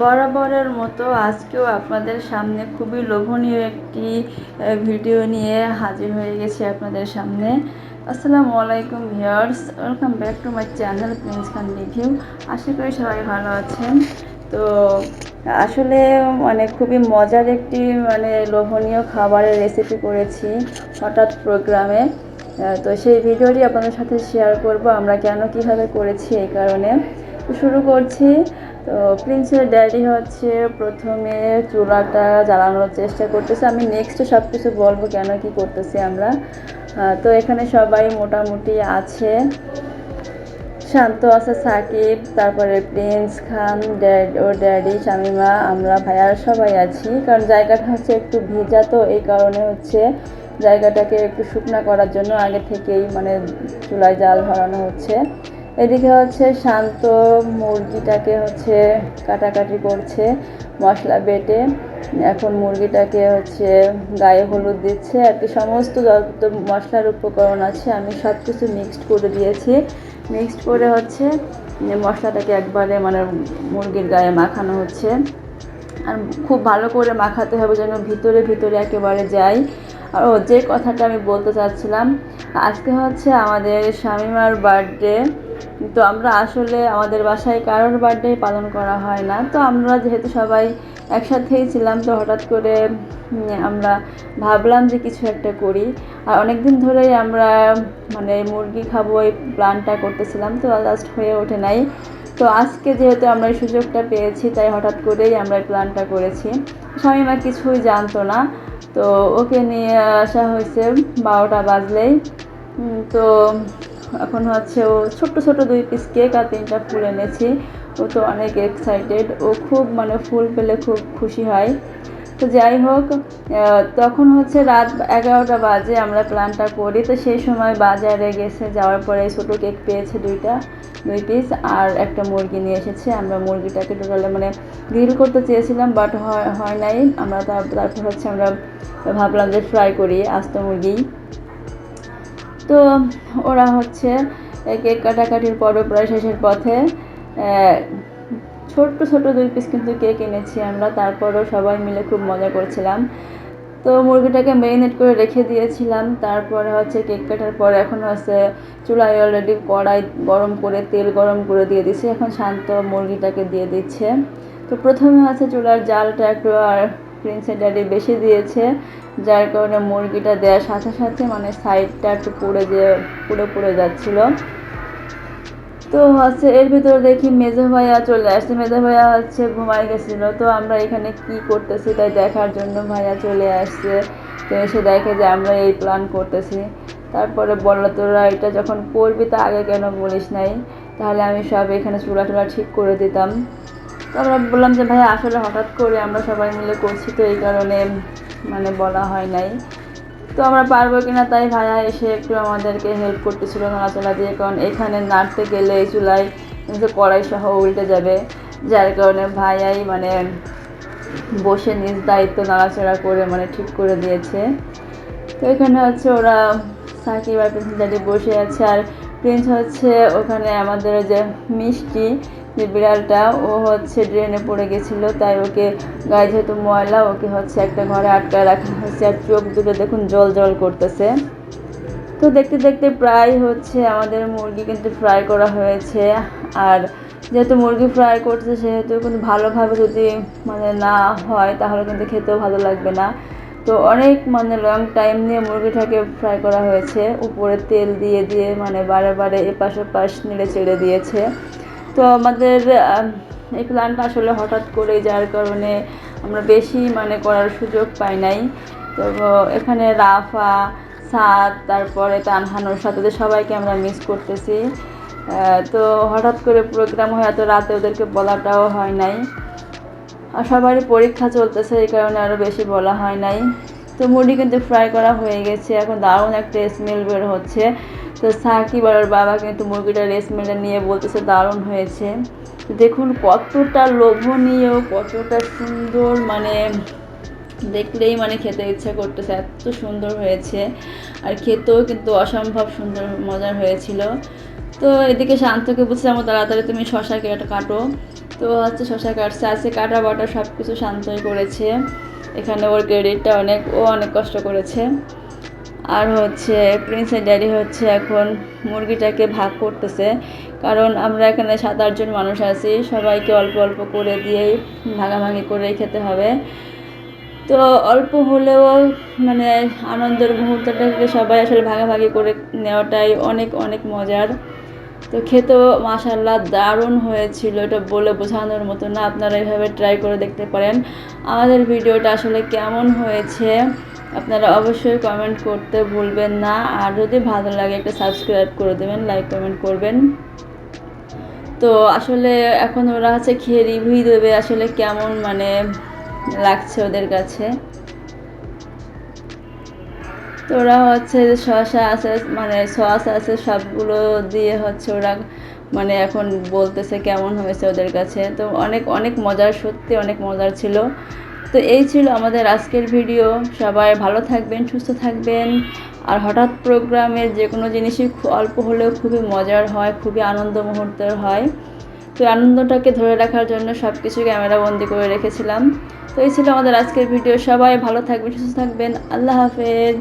বরাবরের মতো আজকেও আপনাদের সামনে খুবই লোভনীয় একটি ভিডিও নিয়ে হাজির হয়ে গেছি আপনাদের সামনে। আসসালামু আলাইকুম viewers, welcome back to my channel Prince Khan review. আশা করি সবাই ভালো আছেন। তো, আসলে মানে খুবই মজার একটি মানে লোভনীয় খাবারের রেসিপি করেছি হঠাৎ প্রোগ্রামে। তো সেই ভিডিওটি আপনাদের সাথে শেয়ার করব আমরা কেন কীভাবে করেছি এই কারণে। শুরু করছি। তো প্রিন্সের ড্যাডি হচ্ছে, প্রথমে চুলাটা জ্বালানোর চেষ্টা করতেছে। আমি নেক্সট সব কিছু বলব কেন, কি করতেছি আমরা। তো এখানে সবাই মোটামুটি আছে। শান্ত আছে সাকিব, তারপরে প্রিন্স খান, ড্যাড ও ড্যাডি, শামিমা, আমরা ভাইয়ার সবাই আছি। কারণ জায়গাটা হচ্ছে একটু ভেজা, তো এই কারণে হচ্ছে জায়গাটাকে একটু শুকনা করার জন্য আগে থেকেই মানে চুলায় জাল ধরানো হচ্ছে। এদিকে হচ্ছে শান্ত মুরগিটাকে হচ্ছে কাটাকাটি করছে মশলা বেটে। এখন মুরগিটাকে হচ্ছে গায়ে হলুদ দিচ্ছে। আর কি সমস্ত যত মশলার উপকরণ আছে আমি সব কিছু মিক্সড করে দিয়েছি। মিক্সড করে হচ্ছে মশলাটাকে একবারে মানে মুরগির গায়ে মাখানো হচ্ছে। আর খুব ভালো করে মাখাতে হবে যেন ভিতরে ভিতরে একেবারে যাই আর যে কথাটা আমি বলতে চাচ্ছিলাম, আজকে হচ্ছে আমাদের শামিমার বার্থডে তো আমরা আসলে আমাদের বাসায় কারোর বার্থডে পালন করা হয় না। তো আমরা যেহেতু সবাই একসাথেই ছিলাম, তো হঠাৎ করে আমরা ভাবলাম যে কিছু একটা করি। আর অনেক দিন ধরেই আমরা মানে মুরগি খাব এই প্ল্যানটা করতেছিলাম, তো লাস্ট হয়ে ওঠে নাই। তো আজকে যেহেতু আমরা এই সুযোগটা পেয়েছি, তাই হঠাৎ করেই আমরা এই প্ল্যানটা করেছি। স্বামীমা কিছুই জানতো না, তো ওকে নিয়ে আসা হয়েছে বারোটা বাজলেই। তো এখন হচ্ছে ও ছোট্ট ছোট দুই পিস কেক আর তিনটা ফুল এনেছি। ও তো অনেক এক্সাইটেড ও খুব মানে ফুল পেলে খুব খুশি হয়। তো যাই হোক তখন হচ্ছে রাত এগারোটা বাজে আমরা প্ল্যানটা করি। তো সেই সময় বাজারে গেছে, যাওয়ার পরে ছোটো কেক পেয়েছে দুইটা, দুই পিস আর একটা মুরগি নিয়ে এসেছে। আমরা মুরগিটাকে টোটালে মানে গ্রিল করতে চেয়েছিলাম বাট হয় নাই। আমরা তারপর হচ্ছে আমরা ভাবলাম যে ফ্রাই করি আস্ত মুরগি। তো ওরা হচ্ছে কেক কাটাকাটির পর্ব প্রায় শেষের পথে ছোট্ট ছোট দুই পিস কিন্তু কেক এনেছি আমরা, তারপরও সবাই মিলে খুব মজা করছিলাম। তো মুরগিটাকে মেরিনেট করে রেখে দিয়েছিলাম, তারপরে হচ্ছে কেক কাটার পর এখন হচ্ছে চুলায় অলরেডি কড়াই গরম করে, তেল গরম করে দিয়ে দিচ্ছে এখন শান্ত মুরগিটাকে দিয়ে দিচ্ছে। তো প্রথমে হচ্ছে চুলার জালটা একটু আর প্রিন্সের ড্যাডি বেশি দিয়েছে, যার কারণে মুরগিটা দেওয়ার সাথে সাথে মানে সাইডটা একটু পুড়ে যে পুড়ে পুড়ে যাচ্ছিল। তো হচ্ছে এর ভিতরে দেখি মেজো ভাইয়া চলে আসছে। মেজো ভাইয়া হচ্ছে ঘুমাই গেছিল। তো আমরা এখানে কি করতেছি তাই দেখার জন্য ভাইয়া চলে আসছে। তো এসে দেখে যে আমরা এই প্ল্যান করতেছি। তারপরে বলল, তোরা এটা যখন করবি তা আগে কেন বলিস নাই? তাহলে আমি সব এখানে চুলা টুলা ঠিক করে দিতাম। তো আমরা বললাম যে ভাই আসলে হঠাৎ করে আমরা সবাই মিলে করছি তো এই কারণে মানে বলা হয় নাই। তো আমরা পারব কিনা তাই ভাইয়া এসে একটু আমাদেরকে হেল্প করতেছিল নাড়াচাড়া দিয়ে। কারণ এখানে নাড়তে গেলে এই চুলায় কড়াই সহ উল্টে যাবে। যার কারণে ভাইয়াই মানে বসে নিজ দায়িত্ব নাড়াচাড়া করে মানে ঠিক করে দিয়েছে। তো এখানে হচ্ছে ওরা সাকিব আর প্রিন্স ড্যাডি বসে আছে। আর প্রিন্স হচ্ছে ওখানে আমাদের যে মিষ্টি। যে বিড়ালটা, ও হচ্ছে ড্রেনে পড়ে গেছিল, তাই ওকে গায়ে যেহেতু ময়লা, ওকে হচ্ছে একটা ঘরে আটকায় রাখা হয়েছে আর চোখ দুটো দেখুন জল জল করতেছে। তো দেখতে দেখতে প্রায় হচ্ছে আমাদের মুরগি কিন্তু ফ্রাই করা হয়েছে। আর যেহেতু মুরগি ফ্রাই করছে সেহেতু কিন্তু ভালোভাবে যদি মানে না হয়, তাহলে কিন্তু খেতেও ভালো লাগবে না। তো অনেক মানে লং টাইম নিয়ে মুরগিটাকে ফ্রাই করা হয়েছে। উপরে তেল দিয়ে দিয়ে মানে বারে বারে এপাশ ওপাশ নেড়ে চেড়ে দিয়েছে। তো আমাদের এই প্ল্যানটা আসলে হঠাৎ করে যার কারণে আমরা বেশি মানে করার সুযোগ পাই নাই। তো এখানে রাফা, সাদ, তারপরে তানহানুর সাথে সবাইকে আমরা মিস করতেছি। তো হঠাৎ করে প্রোগ্রাম হয় এত রাতে ওদেরকে বলাটাও হয় নাই। আর সবারই পরীক্ষা চলতেছে, এই কারণে আরও বেশি বলা হয় নাই। তো মুড়ি কিন্তু ফ্রাই করা হয়ে গেছে। এখন দারুণ একটা স্মেল বের হচ্ছে। তো সাকিব আর বাবা কিন্তু মুরগিটার স্মেলটা নিয়ে বলতেছে, দারুণ হয়েছে। দেখুন কতটা লোভনীয়, কতটা সুন্দর মানে দেখলেই মানে খেতে ইচ্ছা করতেছে, এত সুন্দর হয়েছে। আর খেতেও কিন্তু অসম্ভব সুন্দর মজার হয়েছিল। তো এদিকে শান্তকে বুঝছে আমার তাড়াতাড়ি তুমি শশা কেটে কাটো। তো হচ্ছে শশা কাটছে, আজকে কাটা বাটা সব কিছু শান্তই করেছে। এখানে ওর ক্রেডিটটা অনেক, ও অনেক কষ্ট করেছে। আর হচ্ছে প্রিন্সের ড্যাডি হচ্ছে এখন মুরগিটাকে ভাগ করতেছে। কারণ আমরা এখানে সাত আটজন মানুষ আছি, সবাইকে অল্প অল্প করে দিয়েই ভাগাভাগি করেই খেতে হবে। তো অল্প হলেও মানে আনন্দের মুহূর্তটাকে সবাই আসলে ভাগাভাগি করে নেওয়াটাই অনেক অনেক মজার। তো খেতেও মাসাল্লাহ দারুণ হয়েছিল, এটা বলে বোঝানোর মতো না, আপনারা এভাবে ট্রাই করে দেখতে পারেন। আমাদের ভিডিওটা আসলে কেমন হয়েছে, আপনারা অবশ্যই কমেন্ট করতে ভুলবেন না, আর যদি ভালো লাগে একটা সাবস্ক্রাইব করে দেবেন লাইক কমেন্ট করবেন। তো আসলে এখন ওরা হচ্ছে খেয়ে রিভিউ দেবে, আসলে কেমন মানে লাগছে ওদের কাছে। তো ওরা হচ্ছে শসা আছে মানে সস আছে, সবগুলো দিয়ে হচ্ছে ওরা মানে এখন বলতেছে কেমন হয়েছে ওদের কাছে। তো অনেক অনেক মজার, সত্যি অনেক মজার ছিল। তো এই ছিল আমাদের আজকের ভিডিও। সবাই ভালো থাকবেন, সুস্থ থাকবেন। আর হঠাৎ প্রোগ্রামের যে কোনো জিনিসই অল্প হলেও খুবই মজার হয়, খুবই আনন্দ মুহূর্তের হয়। তো আনন্দটাকে ধরে রাখার জন্য সব কিছু ক্যামেরা বন্দি করে রেখেছিলাম। তো এই ছিল আমাদের আজকের ভিডিও। সবাই ভালো থাকবেন, সুস্থ থাকবেন। আল্লাহ হাফেজ।